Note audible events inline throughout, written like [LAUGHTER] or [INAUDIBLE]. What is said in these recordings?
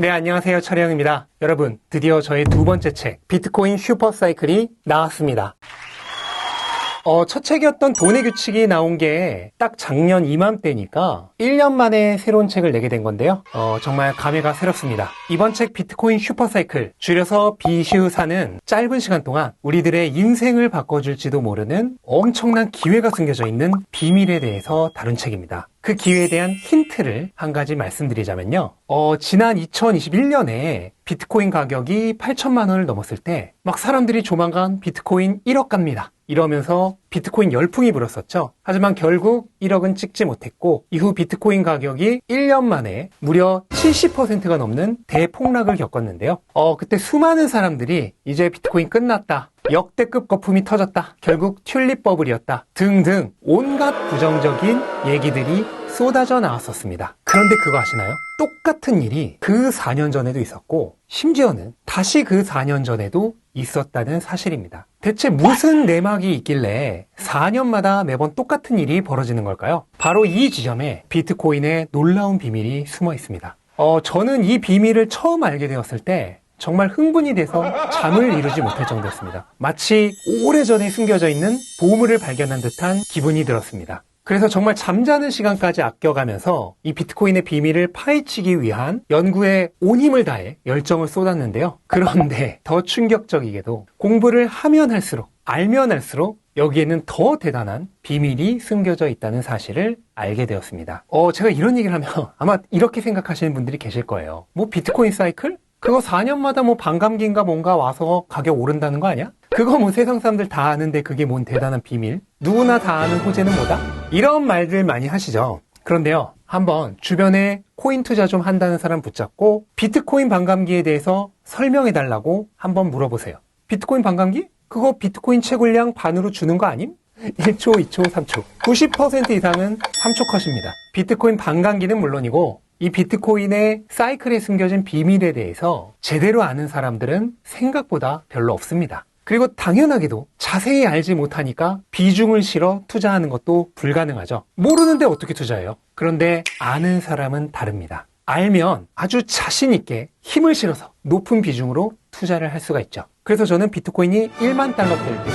네, 안녕하세요. 철영입니다. 여러분, 드디어 저의 두 번째 책, 비트코인 슈퍼사이클이 나왔습니다. 어, 첫 책이었던 돈의 규칙이 나온 게 딱 작년 이맘때니까 1년 만에 새로운 책을 내게 된 건데요. 어, 정말 감회가 새롭습니다. 이번 책 비트코인 슈퍼사이클, 줄여서 비슈사는 짧은 시간 동안 우리들의 인생을 바꿔줄지도 모르는 엄청난 기회가 숨겨져 있는 비밀에 대해서 다룬 책입니다. 그 기회에 대한 힌트를 한 가지 말씀드리자면요. 어, 지난 2021년에 비트코인 가격이 8천만 원을 넘었을 때 막 사람들이 조만간 비트코인 1억 갑니다. 이러면서 비트코인 열풍이 불었었죠. 하지만 결국 1억은 찍지 못했고 이후 비트코인 가격이 1년 만에 무려 70%가 넘는 대폭락을 겪었는데요. 어, 그때 수많은 사람들이 이제 비트코인 끝났다. 역대급 거품이 터졌다. 결국 튤립 버블이었다. 등등 온갖 부정적인 얘기들이 쏟아져 나왔었습니다. 그런데 그거 아시나요? 똑같은 일이 그 4년 전에도 있었고 심지어는 다시 그 4년 전에도 있었다는 사실입니다. 대체 무슨 내막이 있길래 4년마다 매번 똑같은 일이 벌어지는 걸까요? 바로 이 지점에 비트코인의 놀라운 비밀이 숨어 있습니다. 어, 저는 이 비밀을 처음 알게 되었을 때 정말 흥분이 돼서 잠을 이루지 못할 정도였습니다. 마치 오래전에 숨겨져 있는 보물을 발견한 듯한 기분이 들었습니다. 그래서 정말 잠자는 시간까지 아껴가면서 이 비트코인의 비밀을 파헤치기 위한 연구에 온 힘을 다해 열정을 쏟았는데요. 그런데 [LAUGHS] 더 충격적이게도 공부를 하면 할수록 알면 할수록 여기에는 더 대단한 비밀이 숨겨져 있다는 사실을 알게 되었습니다. 어, 제가 이런 얘기를 하면 [LAUGHS] 아마 이렇게 생각하시는 분들이 계실 거예요. 뭐 비트코인 사이클? 그거 4년마다 뭐 반감기인가 뭔가 와서 가격 오른다는 거 아니야? 그거 뭐 세상 사람들 다 아는데 그게 뭔 대단한 비밀? 누구나 다 아는 호재는 뭐다? 이런 말들 많이 하시죠. 그런데요, 한번 주변에 코인 투자 좀 한다는 사람 붙잡고 비트코인 반감기에 대해서 설명해 달라고 한번 물어보세요. 비트코인 반감기? 그거 비트코인 채굴량 반으로 주는 거 아님? 1초, 2초, 3초. 90% 이상은 3초 컷입니다. 비트코인 반감기는 물론이고 이 비트코인의 사이클에 숨겨진 비밀에 대해서 제대로 아는 사람들은 생각보다 별로 없습니다. 그리고 당연하게도 자세히 알지 못하니까 비중을 실어 투자하는 것도 불가능하죠. 모르는데 어떻게 투자해요? 그런데 아는 사람은 다릅니다. 알면 아주 자신있게 힘을 실어서 높은 비중으로 투자를 할 수가 있죠. 그래서 저는 비트코인이 1만 달러대일 때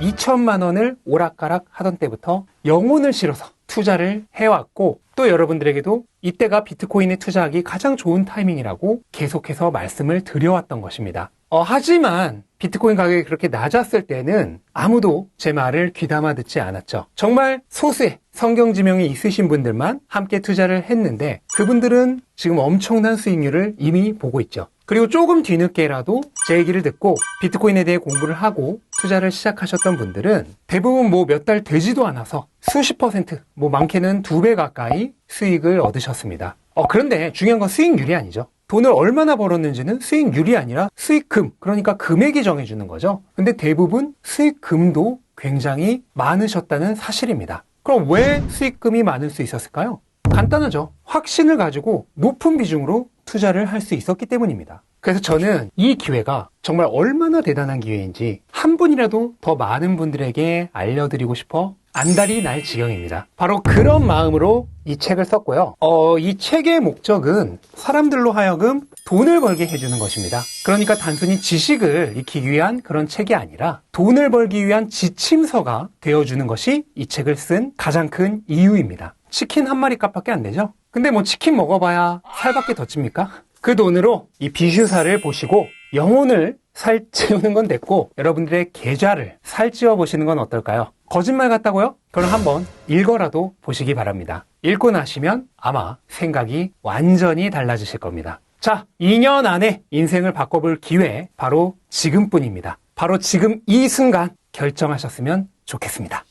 2천만 원을 오락가락 하던 때부터 영혼을 실어서 투자를 해왔고 또 여러분들에게도 이때가 비트코인에 투자하기 가장 좋은 타이밍이라고 계속해서 말씀을 드려왔던 것입니다. 어, 하지만 비트코인 가격이 그렇게 낮았을 때는 아무도 제 말을 귀담아 듣지 않았죠. 정말 소수의 성경 지명이 있으신 분들만 함께 투자를 했는데 그분들은 지금 엄청난 수익률을 이미 보고 있죠. 그리고 조금 뒤늦게라도 제 얘기를 듣고 비트코인에 대해 공부를 하고 투자를 시작하셨던 분들은 대부분 뭐 몇 달 되지도 않아서 수십 퍼센트, 뭐 많게는 두 배 가까이 수익을 얻으셨습니다. 어, 그런데 중요한 건 수익률이 아니죠. 돈을 얼마나 벌었는지는 수익률이 아니라 수익금, 그러니까 금액이 정해주는 거죠. 근데 대부분 수익금도 굉장히 많으셨다는 사실입니다. 그럼 왜 수익금이 많을 수 있었을까요? 간단하죠. 확신을 가지고 높은 비중으로 투자를 할 수 있었기 때문입니다. 그래서 저는 이 기회가 정말 얼마나 대단한 기회인지 한 분이라도 더 많은 분들에게 알려드리고 싶어 안달이 날 지경입니다. 바로 그런 마음으로 이 책을 썼고요. 어, 이 책의 목적은 사람들로 하여금 돈을 벌게 해주는 것입니다. 그러니까 단순히 지식을 익히기 위한 그런 책이 아니라 돈을 벌기 위한 지침서가 되어주는 것이 이 책을 쓴 가장 큰 이유입니다. 치킨 한 마리 값밖에 안 되죠? 근데 뭐 치킨 먹어봐야 살밖에 더 찝니까? 그 돈으로 이 비슈사를 보시고 영혼을 살찌우는 건 됐고 여러분들의 계좌를 살찌워 보시는 건 어떨까요? 거짓말 같다고요? 그럼 한번 읽어라도 보시기 바랍니다. 읽고 나시면 아마 생각이 완전히 달라지실 겁니다. 자, 2년 안에 인생을 바꿔볼 기회 바로 지금뿐입니다. 바로 지금 이 순간 결정하셨으면 좋겠습니다.